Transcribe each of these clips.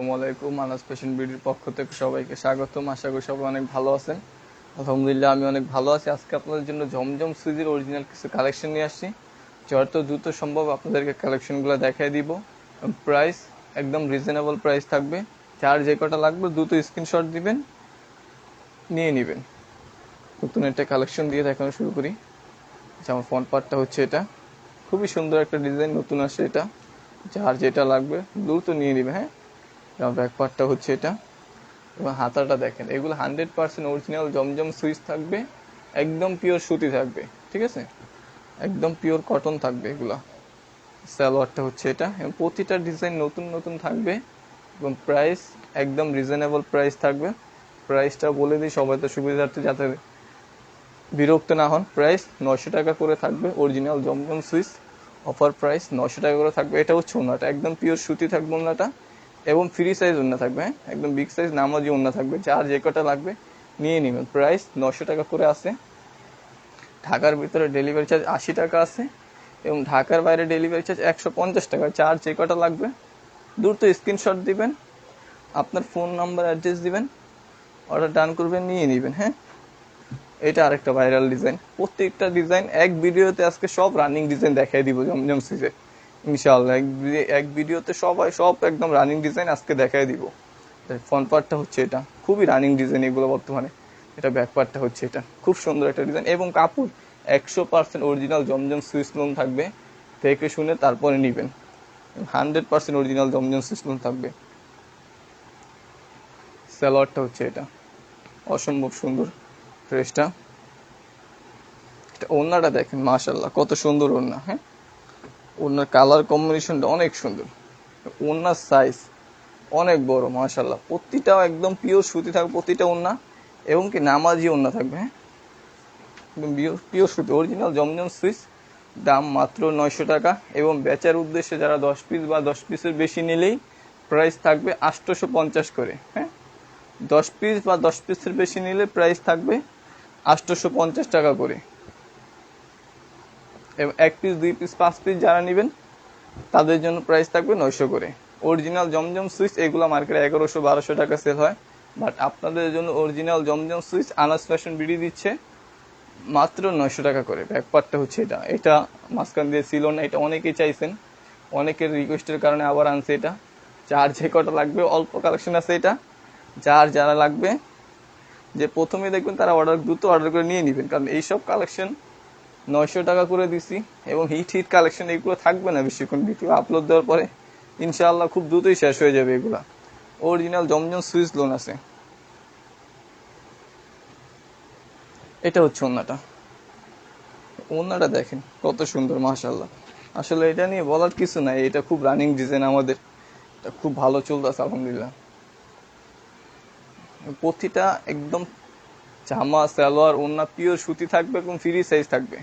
আসসালামু মানাস ফ্যাশন বিডির পক্ষ থেকে সবাইকে স্বাগতম। আশা করি সবাই অনেক ভালো আছেন। আলহামদুলিল্লাহ, আমি অনেক ভালো আছি। আজকে আপনাদের জন্য জমজম সুইজির অরিজিনাল কিছু কালেকশন নিয়ে আসছি। যত দ্রুত সম্ভব আপনাদেরকে কালেকশনগুলো দেখাই দিব। প্রাইস একদম রিজনেবল প্রাইস থাকবে। যার যে কটা লাগবে দ্রুত স্ক্রিনশট দিবেন, নিয়ে নেবেন। নতুন একটা কালেকশন দিয়ে দেখানো শুরু করি। আচ্ছা আমার ফ্রন্ট পার্টটা হচ্ছে এটা। খুবই সুন্দর একটা ডিজাইন নতুন আসে এটা। যার যেটা লাগবে দ্রুত নিয়ে নিবে হ্যাঁ? এবং ব্যাক পার্টটা হচ্ছে এটা। এবং হাতাটা দেখেন, এগুলো হান্ড্রেড পার্সেন্ট অরিজিনাল জমজম সুইচ থাকবে, একদম পিওর সুতি থাকবে, ঠিক আছে? একদম পিওর কটন থাকবে এগুলো। সালোয়ারটা হচ্ছে এটা। এবং প্রতিটা ডিজাইন নতুন নতুন থাকবে এবং প্রাইস একদম রিজনেবল প্রাইস থাকবে। প্রাইসটা বলে দিই সবাই তো সুবিধার্থে যাতে বিরক্ত না হন। প্রাইস নশো টাকা করে থাকবে অরিজিনাল জমজম সুইচ। অফার প্রাইস নশো টাকা করে থাকবে। এটা হচ্ছে ওনাটা, একদম পিওর সুতি থাকবে ওনাটা। এবং ফ্রি সাইজ ওনা থাকবে হ্যাঁ একদম বিগ সাইজ নামাজি ওনা থাকবে, যার যে কটা লাগবে নিয়ে নেবেন। প্রাইস নশো টাকা করে আছে। ঢাকার ভিতরে ডেলিভারি চার্জ আশি টাকা আছে এবং ঢাকার বাইরে ডেলিভারি চার্জ একশো পঞ্চাশ টাকা। চার যে কটা লাগবে, দ্রুত স্ক্রিনশট দিবেন, আপনার ফোন নাম্বার অ্যাড্রেস দিবেন অর্ডার ডান করবেন, নিয়ে নেবেন হ্যাঁ? এটা আরেকটা ভাইরাল ডিজাইন প্রত্যেকটা ডিজাইন এক ভিডিওতে আজকে সব রানিং ডিজাইন দেখাই দিব জমজম সিজে ইনশাআল্লাহ, এক এক ভিডিওতে সবাই সব একদম রানিং ডিজাইন আজকে দেখাই দিব। ফ্রন্ট পার্টটা হচ্ছে এটা। খুবই রানিং ডিজাইন এগুলো বর্তমানে। এটা ব্যাক পার্টটা হচ্ছে এটা। খুব সুন্দর একটা ডিজাইন এবং কাপড় একশো পার্সেন্ট অরিজিনাল জমজম সুইচ লোন থাকবে। দেখে শুনে তারপরে নেবেন। হান্ড্রেড পার্সেন্ট অরিজিনাল জমজম সুইচ লোন থাকবে। স্যালোয়ারটা হচ্ছে এটা। অসম্ভব সুন্দর ড্রেসটা এটা ওড়নাটা দেখেন মাশাল্লাহ কত সুন্দর ওড়না হ্যাঁ? ওড়নার কালার কম্বিনেশনটা অনেক সুন্দর। ওড়নার সাইজ অনেক বড় মাশাল্লাহ প্রতিটা একদম পিওর সুতি থাকবে, প্রতিটা ওড়না এবং কি নামাজি ওড়না থাকবে হ্যাঁ? একদম পিওর সুতি অরিজিনাল জমজম সুইচ দাম মাত্র নয়শো টাকা। এবং বেচার উদ্দেশ্যে যারা দশ পিস বা দশ পিসের বেশি নিলেই প্রাইস থাকবে আটশোশো পঞ্চাশ করে হ্যাঁ? দশ পিস বা দশ পিসের বেশি নিলে প্রাইস থাকবে আটশোশো পঞ্চাশ টাকা করে। এক পিস দুই পিস পাঁচ পিস যারা নেবেন, তাদের জন্য প্রাইস থাকবে নয়শো করে। অরিজিনাল জমজম সুইচ এগুলো মার্কেটে এগারোশো, বারোশো টাকা সেল হয়। বাট আপনাদের জন্য অরিজিনাল জমজম সুইচ আনাস ফ্যাশন বিডি দিচ্ছে মাত্র নয়শো টাকা করে। ব্যাকপারটা হচ্ছে এটা। এটা মাঝখান দিয়ে ছিল না, এটা অনেকেই চাইছেন। অনেকের রিকোয়েস্টের কারণে আবার আনছে এটা। যার যে কটা লাগবে, অল্প কালেকশন আছে এটা। যার যারা লাগবে, যে প্রথমে দেখবেন তারা অর্ডার দ্রুত অর্ডার করে নিয়ে নেবেন। কারণ এইসব কালেকশন নয়শো টাকা করে দিছি এবং হিট হিট কালেকশন এগুলো থাকবে না বেশিক্ষণ ভিডিও আপলোড দেওয়ার পরে। ইনশাআল্লাহ খুব দ্রুতই শেষ হয়ে যাবে এগুলা। অরিজিনাল জমজম সুইচ লোন আছে। এটা হচ্ছে ওন্নাটা। ওন্নাটা দেখেন, কত সুন্দর মাশাল্লাহ আসলে এটা নিয়ে বলার কিছু নাই, এটা খুব রানিং ডিজাইন আমাদের। খুব ভালো চলতেছে, আলহামদুলিল্লাহ। প্রতিটা একদম জামা, সালোয়ার ওন্না পিওর সুতি থাকবে এবং ফ্রি সাইজ থাকবে।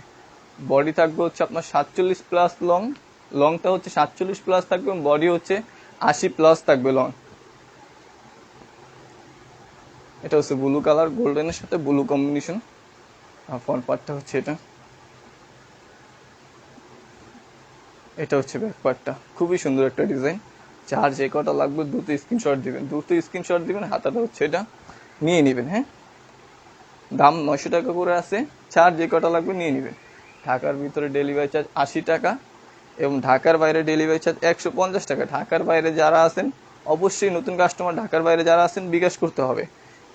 বডি থাকবে হচ্ছে আপনার সাতচল্লিশ প্লাস লং লংটা হচ্ছে সাতচল্লিশ প্লাস থাকবে এবং বডি হচ্ছে আশি প্লাস থাকবে লং এটা হচ্ছে ব্লু কালার গোল্ডেনের সাথে ব্লু কম্বিনেশন আর ফ্রন্ট পার্টটা হচ্ছে এটা। এটা হচ্ছে ব্যাক পার্টটা খুবই সুন্দর একটা ডিজাইন যার যে কটা লাগবে, দুটো স্ক্রিনশট দিবেন। দ্রুত স্ক্রিনশট দিবেন, হাতাটা হচ্ছে এটা। নিয়ে নেবেন হ্যাঁ? দাম নয়শো টাকা করে আছে। চার যে কটা লাগবে নিয়ে নেবেন ঢাকার ভিতরে ডেলিভারি চার্জ আশি টাকা এবং ঢাকার বাইরে ডেলিভারি চার্জ একশো পঞ্চাশ টাকা। ঢাকার বাইরে যারা আছেন, অবশ্যই নতুন কাস্টমার ঢাকার বাইরে যারা আছেন, বিকাশ করতে হবে।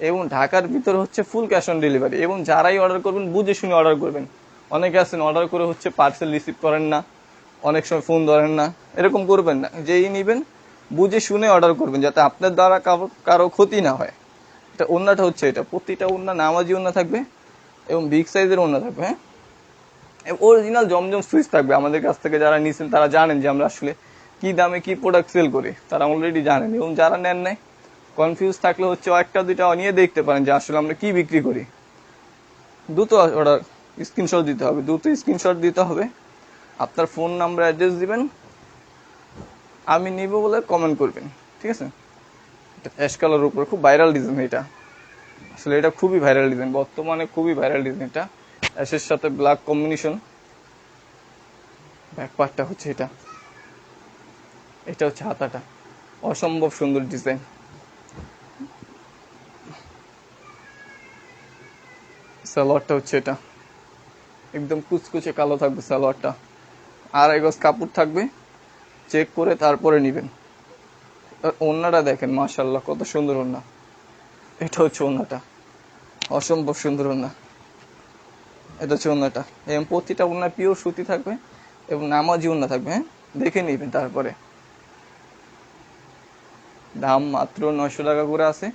এবং ঢাকার ভিতরে হচ্ছে ফুল ক্যাশ অন ডেলিভারি এবং যারাই অর্ডার করবেন, বুঝে শুনে অর্ডার করবেন। অনেকে আছেন অর্ডার করে হচ্ছে পার্সেল রিসিভ করেন না। অনেক সময় ফোন ধরেন না। এরকম করবেন না। যেই নেবেন, বুঝে শুনে অর্ডার করবেন, যাতে আপনার দ্বারা কারও ক্ষতি না হয়। এটা ওন্নাটা হচ্ছে এটা। প্রতিটা ওন্না নামাজি ওন্না থাকবে এবং বিগ সাইজের ওন্না থাকবে হ্যাঁ? অরিজিনাল জমজম সুইচ থাকবে আমাদের কাছ থেকে যারা নিয়েছেন তারা জানেন যে আমরা আসলে কি দামে কি প্রোডাক্ট সেল করি। তারা অলরেডি জানেন এবং যারা নেন নাই কনফিউজ থাকলে হচ্ছে একটা, দুইটা নিয়ে দেখতে পারেন যে আসলে আমরা কি বিক্রি করি। দ্রুত অর্ডার স্ক্রিনশট দিতে হবে, দ্রুত স্ক্রিনশট দিতে হবে। আপনার ফোন নাম্বার অ্যাড্রেস দিবেন, আমি নিব বলে কমেন্ট করবেন, ঠিক আছে? অ্যাশ কালার উপর খুব ভাইরাল ডিজাইন এটা। আসলে এটা খুবই ভাইরাল ডিজাইন বর্তমানে খুবই ভাইরাল ডিজাইন এটা। অ্যাশের সাথে ব্ল্যাক কম্বিনেশন ব্যাক পার্টটা হচ্ছে এটা। এটা হচ্ছে হাতাটা। অসম্ভব সুন্দর ডিজাইন সালোয়ারটা হচ্ছে এটা। একদম কুচকুচে কালো থাকবে সালোয়ারটা। আড়াই গজ কাপড় থাকবে। চেক করে তারপরে নেবেন। আর ওড়নাটা দেখেন মাশাল্লাহ কত সুন্দর ওড়না এটা হচ্ছে ওনাটা অসম্ভব সুন্দর ওনা এটা হচ্ছে ওড়নাটা এবং প্রতিটা ওনার পিওর সুতি থাকবে এবং নামাজি ওড়না থাকবে হ্যাঁ? দেখে নিবেন তারপরে। দাম মাত্র নয়শো টাকা করে আছে।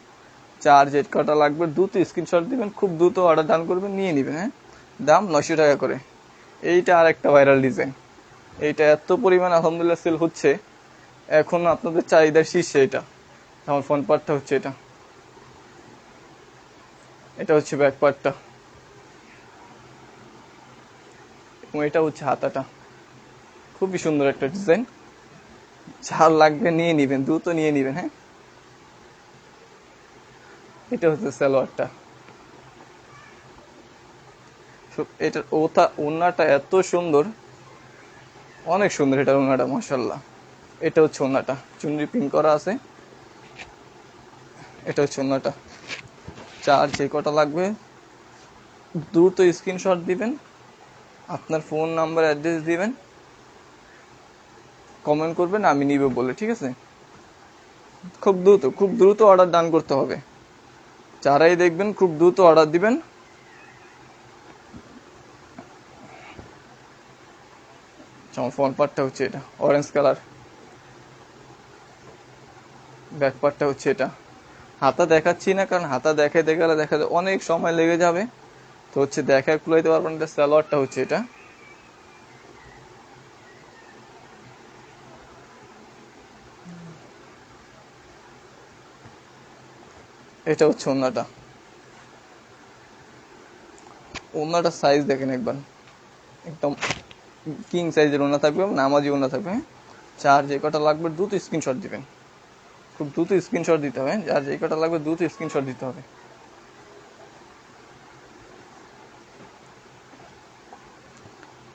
চার জেট কাটা লাগবে, দ্রুত স্ক্রিনশট দিবেন, খুব দ্রুত অর্ডার ডান করবেন, নিয়ে নেবেন হ্যাঁ? দাম নয়শো টাকা করে। এইটা আর একটা ভাইরাল ডিজাইন এইটা এত পরিমাণ, আলহামদুলিল্লাহ সেল হচ্ছে। এখন আপনাদের চাহিদার শীর্ষে এটা। আমার ফোন পার্টটা হচ্ছে এটা। এটা হচ্ছে ব্যাক পার্টটা এবং এটা হচ্ছে হাতাটা। খুবই সুন্দর একটা ডিজাইন যার লাগবে নিয়ে নিবেন, দ্রুত নিয়ে নিবেন হ্যাঁ? এটা হচ্ছে সালোয়ারটা। এটার ওটা ওনাটা এত সুন্দর। অনেক সুন্দর এটার ওনাটা মাসাল্লাহ এটা হচ্ছে ওনাটা চুনরি পিন করা আছে। এটা হচ্ছে ওনাটা চার যে কটা লাগবে, দ্রুত স্ক্রিনশট দিবেন, আপনার ফোন নাম্বার অ্যাড্রেস দিবেন। কমেন্ট করবেন, আমি নিব বলে, ঠিক আছে? খুব দ্রুত খুব দ্রুত অর্ডার ডান করতে হবে। যারাই দেখবেন, খুব দ্রুত অর্ডার দিবেন। ফ্রন্ট পার্টটা হচ্ছে এটা অরেঞ্জ কালার ব্যাক পার্টটা হচ্ছে এটা। হাতা দেখাচ্ছি না, কারণ হাতা দেখাইতে গেলে দেখা যায় অনেক সময় লেগে যাবে। তো হচ্ছে দেখায় খুলাইতে পারবেন এটা স্যালোয়ারটা হচ্ছে এটা। এটা হচ্ছে ওন্নাটা। ওন্নাটার সাইজ দেখেন একবার। একদম কিং সাইজের ওনা থাকবে, নামাজি ওনা থাকবে হ্যাঁ? চার যে কটা লাগবে, দ্রুত স্ক্রিনশট দিবেন। খুব দ্রুত স্ক্রিনশট দিতে হবে, যার যে কটা লাগবে দ্রুত স্ক্রিনশট দিতে হবে।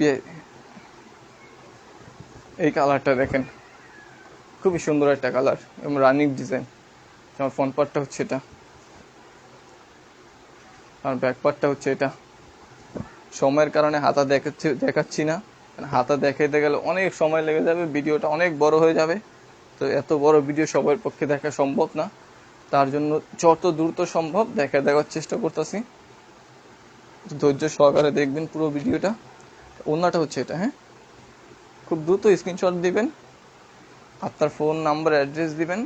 এ- এই কালারটা দেখেন। খুবই সুন্দর একটা কালার এবং রানিং ডিজাইন আমার ফ্রন্ট পার্টটা হচ্ছে এটা, আর ব্যাক পার্টটা হচ্ছে এটা। সময়ের কারণে হাতা দেখাচ্ছি দেখাচ্ছি না হাতা দেখাইতে গেলে অনেক সময় লেগে যাবে, ভিডিওটা অনেক বড় হয়ে যাবে। তো এত বড় ভিডিও সবার পক্ষে দেখা সম্ভব না। তার জন্য যত দ্রুত সম্ভব দেখা দেওয়ার চেষ্টা করতেছি। ধৈর্য সহকারে দেখবেন পুরো ভিডিওটা ওনাটা হচ্ছে এটা হ্যাঁ? খুব দ্রুত স্ক্রিনশট দিবেন, আপনার ফোন নাম্বার অ্যাড্রেস দিবেন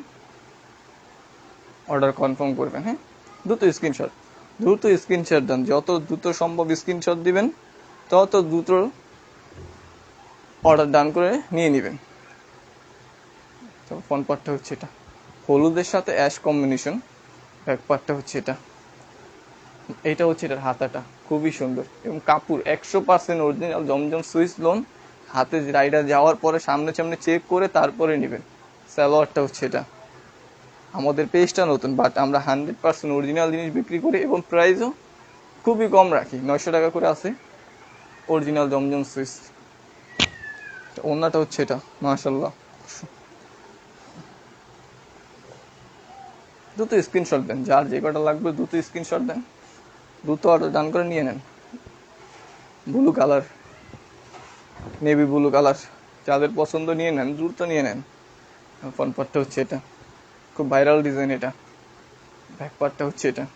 অর্ডার কনফার্ম করবেন হ্যাঁ? দ্রুত স্ক্রিনশট দ্রুত স্ক্রিনশট দেন। যত দ্রুত সম্ভব স্ক্রিনশট দিবেন, তত দ্রুত অর্ডার ডান করে নিয়ে নেবেন। তো ফোন পার্টটা হচ্ছে এটা। হলুদের সাথে অ্যাশ কম্বিনেশন, ব্যাক পার্টটা হচ্ছে এটা। এটা হচ্ছে এটার হাতাটা, খুবই সুন্দর। এবং কাপড় একশো পার্সেন্ট অরিজিনাল জমজম সুইস লোন হাতে রাইডার যাওয়ার পরে সামনে সামনে চেক করে তারপরে নেবেন। সালোয়ারটা হচ্ছে এটা। আমাদের পেজটা নতুন বাট আমরা হান্ড্রেড পার্সেন্ট অরিজিনাল জিনিস বিক্রি করি এবং প্রাইসও খুবই কম রাখি। নয়শো টাকা করে আছে অরিজিনাল জমজম সুইস ওনাটা হচ্ছে এটা মাশাল্লাহ দ্রুত স্ক্রিনশট দেন, যার যে কটা লাগবে দ্রুত স্ক্রিনশট দেন। দ্রুত অর্ডার ডান করে নিয়ে নেন। Blue colour navy blue colour যাদের পছন্দ নিয়ে নেন, দ্রুত নিয়ে নেন। ফ্রন্ট পার্টটা হচ্ছে এটা। খুব ভাইরাল ডিজাইন এটা। ব্যাক পার্টটা হচ্ছে এটা।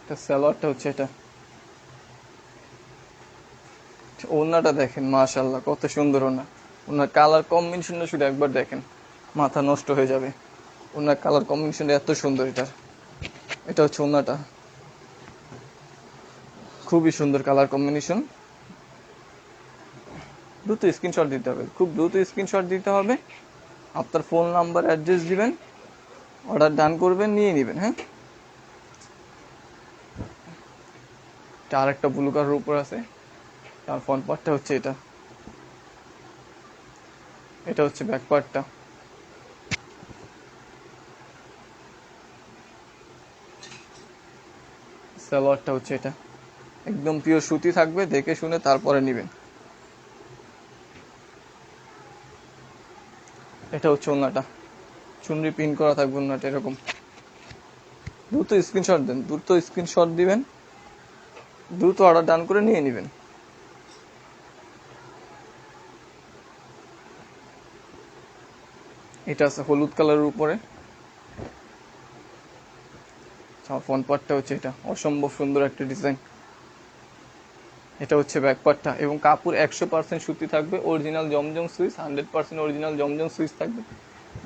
এটা সালোয়ারটা হচ্ছে এটা। ওনাটা দেখেন মাশাল্লাহ কত সুন্দর ওনা ওনার কালার কম্বিনেশনটা শুধু একবার দেখেন, মাথা নষ্ট হয়ে যাবে। ওনার কালার কম্বিনেশনটা এত সুন্দর এটার। এটা হচ্ছে ওনাটা। খুবই সুন্দর কালার কম্বিনেশন দ্রুত স্ক্রিনশট দিতে হবে। খুব দ্রুত স্ক্রিনশট দিতে হবে। আপনার ফোন নাম্বার অ্যাড্রেস দিবেন। অর্ডার ডান করবেন, নিয়ে নেবেন হ্যাঁ? এটা আরেকটা ব্লু কালার উপর আছে। তার ফ্রন্ট পার্টটা হচ্ছে এটা। এটা হচ্ছে ব্যাক পার্টটা সালোয়ারটা হচ্ছে এটা। একদম পিওর সুতি থাকবে, দেখে শুনে তারপরে নেবেন। এটা হচ্ছে ওনাটা চুনরি পিন করা থাকবে ওনাটা এরকম। দ্রুত স্ক্রিনশট দেন, দ্রুত স্ক্রিনশট দিবেন, দ্রুত অর্ডার ডান করে নিয়ে নেবেন। এটা আছে হলুদ কালারের উপরে। ফ্রন্ট পার্টটা হচ্ছে এটা। অসম্ভব সুন্দর একটা ডিজাইন। এটা হচ্ছে ব্যাক পার্টটা। এবং কাপড় একশো পার্সেন্ট সুতি থাকবে অরিজিনাল জমজম সুইচ, হান্ড্রেড পার্সেন্ট অরিজিনাল জমজম সুইচ থাকবে।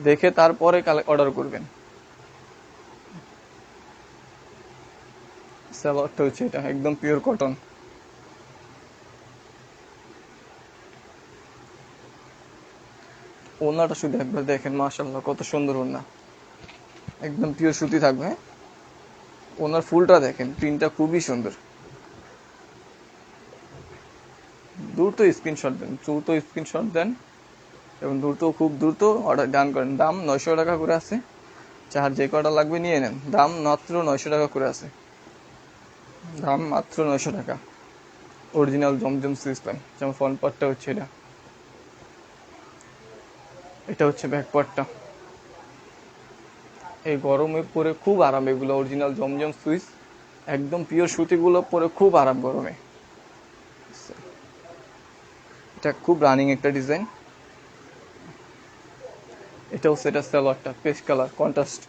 দেখে তারপরে অর্ডার করবেন। সালোয়ারটা হচ্ছে এটা, একদম পিওর কটন ওনাটা শুধু একবার দেখেন মাশাল্লাহ কত সুন্দর ওনা একদম পিওর সুতি থাকবে হ্যাঁ? ওনার ফুলটা দেখেন প্রিন্টটা খুবই সুন্দর। দ্রুত স্ক্রিনশট দেন, দ্রুত স্ক্রিনশট দেন, এবং দ্রুত, খুব দ্রুত অর্ডার ডান করেন। দাম নয়শো টাকা করে আছে। যার যে কটা লাগবে নিয়ে নেন। দাম মাত্র নয়শো টাকা করে আছে। দাম মাত্র নয়শো টাকা। অরিজিনাল জমজম সিস্টেম যেমন ফ্রন্ট পার্টটা হচ্ছে এটা। এটা হচ্ছে ব্যাক পার্টটা এই গরমে পরে খুব আরাম, এগুলো অরিজিনাল জমজম সুইচ, একদম পিওর সুতিগুলো পরে খুব আরাম গরমে। এটা খুব রানিং একটা ডিজাইন এটা হচ্ছে এটা সালোয়ারটা পেস্ট কালার কন্ট্রাস্ট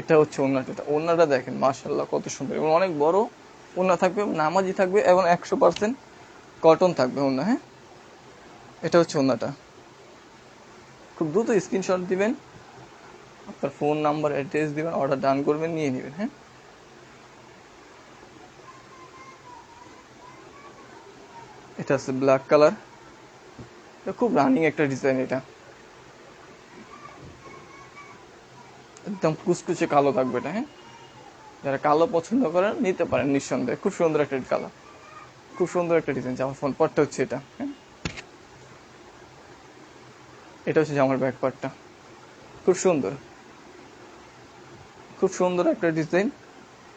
এটা হচ্ছে ওনাটা ওনাটা দেখেন মার্শাল্লাহ কত সুন্দর। এবং অনেক বড় ওনা থাকবে, নামাজি থাকবে এবং একশো পার্সেন্ট কটন থাকবে ওনা হ্যাঁ? এটা হচ্ছে ওনাটা খুব দ্রুত স্ক্রিনশট দিবেন, আপনার ফোন নাম্বার অ্যাড্রেস দিবেন অর্ডার ডান করবেন, নিয়ে নেবেন হ্যাঁ? এটা আছে ব্ল্যাক কালার এটা খুব রানিং একটা ডিজাইন এটা। একদম কুচকুচে কালো থাকবে এটা হ্যাঁ? যারা কালো পছন্দ করেন, নিতে পারেন নিঃসন্দেহে। খুব সুন্দর একটা কালার খুব সুন্দর একটা ডিজাইন জামার ফোন পার্টটা হচ্ছে এটা হ্যাঁ? এটা হচ্ছে জামার ব্যাক পার্টটা খুব সুন্দর। খুব সুন্দর একটা ডিজাইন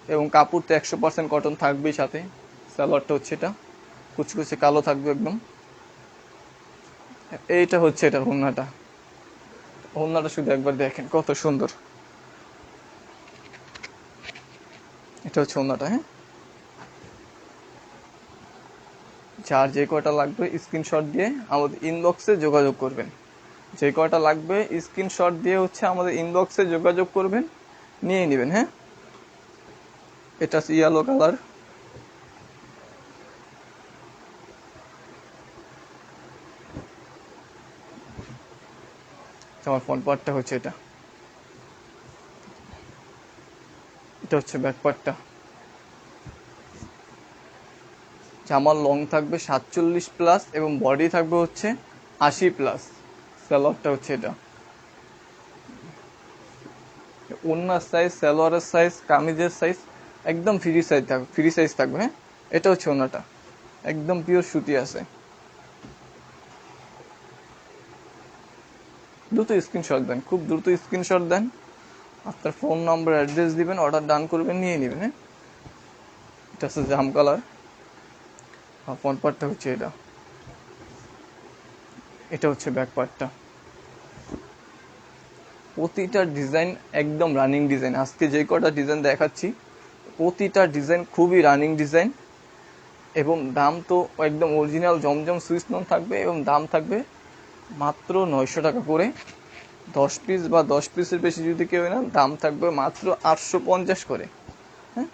এবং কাপড় তো একশো পার্সেন্ট কটন থাকবেই সাথে। সালোয়ারটা হচ্ছে এটা। কুচকুচে কালো থাকবে একদম। এইটা হচ্ছে এটা হোন্নাটা। হোন্নাটা শুধু একবার দেখেন, কত সুন্দর। এটা হচ্ছে ওনাটা হ্যাঁ? যার যে কয়টা লাগবে স্ক্রিনশট দিয়ে আমাদের ইনবক্সে যোগাযোগ করবেন। যে কয়টা লাগবে স্ক্রিনশট দিয়ে হচ্ছে আমাদের ইনবক্সে যোগাযোগ করবেন, নিয়ে নেবেন হ্যাঁ? এটা ইয়েলো কালার আমার ফোন পার্টটা হচ্ছে এটা। এটা হচ্ছে ব্যাক পার্টটা জামার লং থাকবে সাতচল্লিশ প্লাস এবং বডি থাকবে হচ্ছে আশি প্লাস স্যালোয়ারটা হচ্ছে এটা। ওনার সাইজ সালোয়ারের সাইজ কামিজের সাইজ একদম ফ্রি সাইজ থাকবে ফ্রি সাইজ থাকবে হ্যাঁ? এটা হচ্ছে ওনাটা একদম পিওর সুতি আছে। দ্রুত স্ক্রিনশট দেন, খুব দ্রুত স্ক্রিনশট দেন। আপনার ফোন নাম্বার অ্যাড্রেস দিবেন অর্ডার ডান করবেন, নিয়ে নেবেন হ্যাঁ? এটা হচ্ছে জাম কালার আর ফ্রন্ট পার্টটা হচ্ছে এটা। এটা হচ্ছে ব্যাক পার্টটা প্রতিটা ডিজাইন একদম রানিং ডিজাইন আজকে যে কটা ডিজাইন দেখাচ্ছি, প্রতিটা ডিজাইন খুবই রানিং ডিজাইন এবং দাম তো একদম অরিজিনাল জমজম সুইচ নোন থাকবে এবং দাম থাকবে মাত্র নয়শো টাকা করে। দশ পিস বা দশ পিসের বেশি যদি কেউ নেন, দাম থাকবে মাত্র আটশো পঞ্চাশ করে। হ্যাঁ?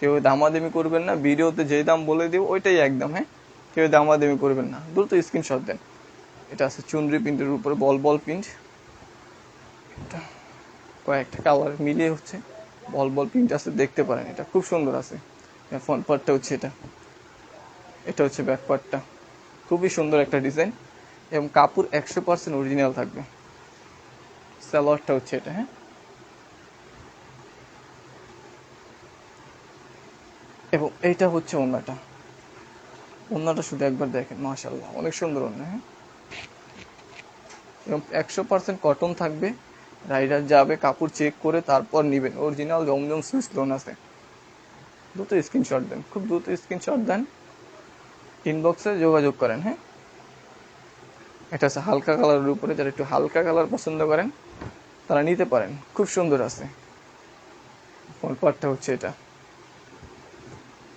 কেউ দামাদামি করবেন না, ভিডিওতে যেই দাম বলে দিব, ওইটাই একদম হ্যাঁ? কেউ দামাদামি করবেন না। দ্রুত স্ক্রিনশট দেন। এটা আছে চুনরি প্রিন্টের উপরে, বল বল প্রিন্ট। এটা কয়েকটা কালার মিলিয়ে হচ্ছে। বল বল প্রিন্ট আছে, দেখতে পারেন এটা। খুব সুন্দর আছে। ফ্রন্ট পার্টটা হচ্ছে এটা। এটা হচ্ছে ব্যাক পার্টটা খুবই সুন্দর একটা ডিজাইন এবং কাপড় একশো পার্সেন্ট অরিজিনাল থাকবে। সালোয়ারটা হচ্ছে এটা হ্যাঁ? এবং এইটা হচ্ছে ওনাটা ওনাটা শুধু একবার দেখেন মাশাল্লাহ অনেক সুন্দর ওনা হ্যাঁ? এবং একশো পার্সেন্ট কটন থাকবে, রাইডার যাবে কাপড় চেক করে তারপর নেবেন। অরিজিনাল জমজম সুইচ লোন আছে। দ্রুত স্ক্রিনশট দেন, খুব দ্রুত স্ক্রিনশট দেন। ইনবক্সে যোগাযোগ করেন হ্যাঁ? এটা আছে হালকা কালারের উপরে, যারা একটু হালকা কালার পছন্দ করেন, তারা নিতে পারেন। খুব সুন্দর আছে। ফ্রন্ট পার্টটা হচ্ছে এটা।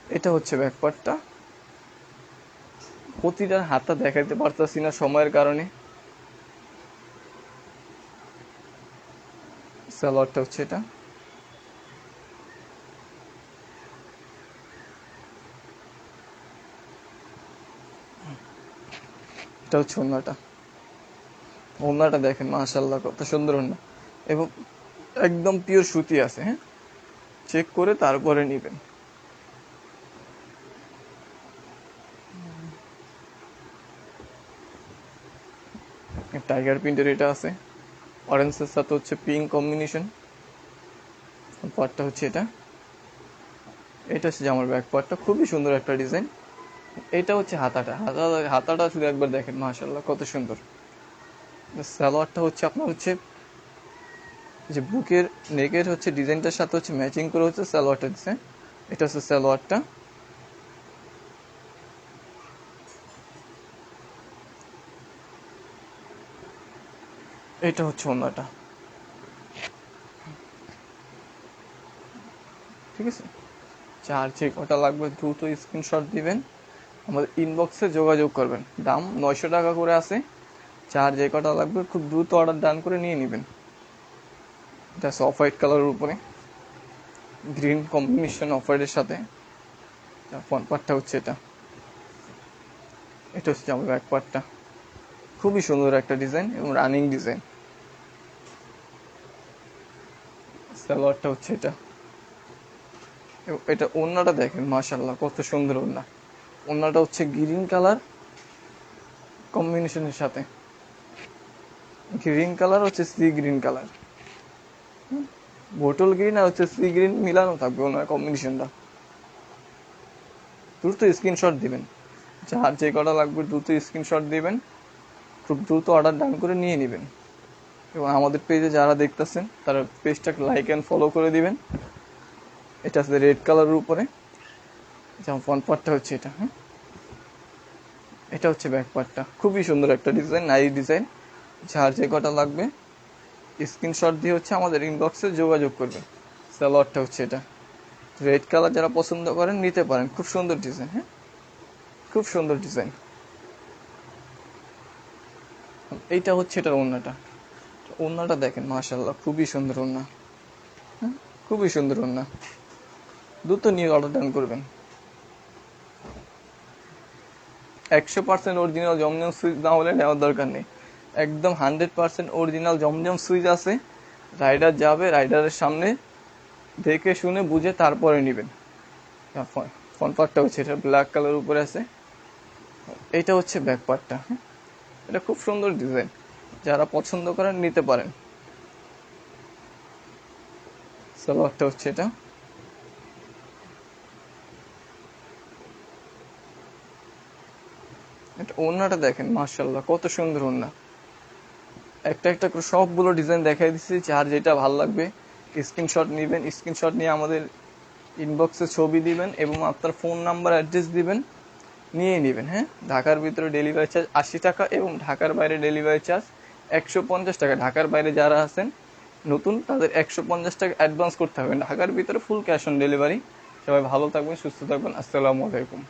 এটা হচ্ছে ব্যাক পার্টটা প্রতিটা হাতটা দেখাইতে পারতাছি না সময়ের কারণে। সালোয়ারটা হচ্ছে এটা। এটা হচ্ছে ওন্নাটা ওন্নাটা দেখেন মাশাল্লাহ কত সুন্দর ওন্না এবং একদম পিওর সুতি আছে হ্যাঁ? চেক করে তারপরে নেবেন। টাইগার প্রিন্টের এটা আছে। অরেঞ্জের সাথে হচ্ছে পিঙ্ক কম্বিনেশন পার্টটা হচ্ছে এটা। এটা হচ্ছে জামার ব্যাক পার্টটা খুবই সুন্দর একটা ডিজাইন এটা হচ্ছে হাতাটা। হাতা, হাতাটা শুধু একবার দেখেন মাশাল্লাহ কত সুন্দর। সালোয়ারটা হচ্ছে আপনার হচ্ছে, যে বুকের, নেকের হচ্ছে ডিজাইনটার সাথে হচ্ছে ম্যাচিং করে হচ্ছে সালোয়ারটা দিচ্ছে এটা হচ্ছে সালোয়ারটা। এটা হচ্ছে অন্যটা ঠিক আছে? চার যে কটা লাগবে, দ্রুত স্ক্রিনশট দিবেন। আমাদের ইনবক্সে যোগাযোগ করবেন। দাম নয়শো টাকা করে আছে। চার যে কটা লাগবে, খুব দ্রুত অর্ডার ডান করে নিয়ে নেবেন। এটা অফ হোয়াইট কালারের উপরে। গ্রিন কম্বিনেশন অফ হোয়াইটের সাথে। পার্টটা হচ্ছে এটা। এটা হচ্ছে আমার ব্যাক পার্টটা খুবই সুন্দর একটা ডিজাইন এবং রানিং ডিজাইন সালোয়ারটা হচ্ছে এটা। এটা ওড়নাটা দেখেন মাশাল্লাহ কত সুন্দর ওড়না। ওড়নাটা হচ্ছে গ্রিন কালার কম্বিনেশনের সাথে। গ্রিন কালার হচ্ছে sea green colour. Bottle green আর হচ্ছে সি গ্রিন মিলানো থাকবে ওনার কম্বিনেশনটা। দ্রুত স্ক্রিনশট দিবেন। যার যে কটা লাগবে দ্রুত স্ক্রিনশট দিবেন। খুব দ্রুত অর্ডার ডান করে নিয়ে নেবেন। এবং আমাদের পেজে যারা দেখতেছেন, তারা পেজটাকে লাইক অ্যান্ড ফলো করে দিবেন। এটা আছে রেড কালারের উপরে। যেমন ফ্রন্ট পার্টটা হচ্ছে এটা হ্যাঁ এটা হচ্ছে ব্যাক পার্টটা খুবই সুন্দর একটা ডিজাইন নাই ডিজাইন যার যে কটা লাগবে স্ক্রিনশট দিয়ে হচ্ছে আমাদের ইনবক্সে যোগাযোগ করবেন। সালোয়ারটা হচ্ছে এটা। রেড কালার যারা পছন্দ করেন, নিতে পারেন। খুব সুন্দর ডিজাইন হ্যাঁ খুব সুন্দর ডিজাইন এইটা হচ্ছে এটার ওড়নাটা। ওড়নাটা দেখেন মাশাল্লাহ খুবই সুন্দর হ্যাঁ খুবই সুন্দর ওড়না। দ্রুত নিয়ে অর্ডার ডান করবেন। একশো পার্সেন্ট অরিজিনাল জমজম সুইচ না হলে নেওয়ার দরকার নেই। একদম হান্ড্রেড পার্সেন্ট অরিজিনাল জমজম সুইচ আছে। রাইডার যাবে, রাইডারের সামনে দেখে শুনে বুঝে তারপরে নেবেন। ফ্রন্ট পার্টটা হচ্ছে, এটা ব্ল্যাক কালার উপরে আছে। এটা হচ্ছে ব্যাক পার্টটা হ্যাঁ? এটা খুব সুন্দর ডিজাইন যারা পছন্দ করেন, নিতে পারেন। সালোয়ারটা হচ্ছে এটা। এটা ওড়নাটা দেখেন মার্শাল্লাহ কত সুন্দর ওড়না। একটা একটা করে সবগুলো ডিজাইন দেখাই দিচ্ছি, যার যেটা ভালো লাগবে স্ক্রিনশট নেবেন স্ক্রিনশট নিয়ে আমাদের ইনবক্সে ছবি দিবেন এবং আপনার ফোন নাম্বার অ্যাড্রেস দিবেন, নিয়ে নেবেন হ্যাঁ? ঢাকার ভিতরে ডেলিভারি চার্জ আশি টাকা এবং ঢাকার বাইরে ডেলিভারি চার্জ একশো পঞ্চাশ টাকা। ঢাকার বাইরে যারা আছেন, নতুন, তাদের একশো পঞ্চাশ টাকা অ্যাডভান্স করতে হবে। ঢাকার ভিতরে ফুল ক্যাশ অন ডেলিভারি সবাই ভালো থাকবেন, সুস্থ থাকবেন। আসসালামু আলাইকুম।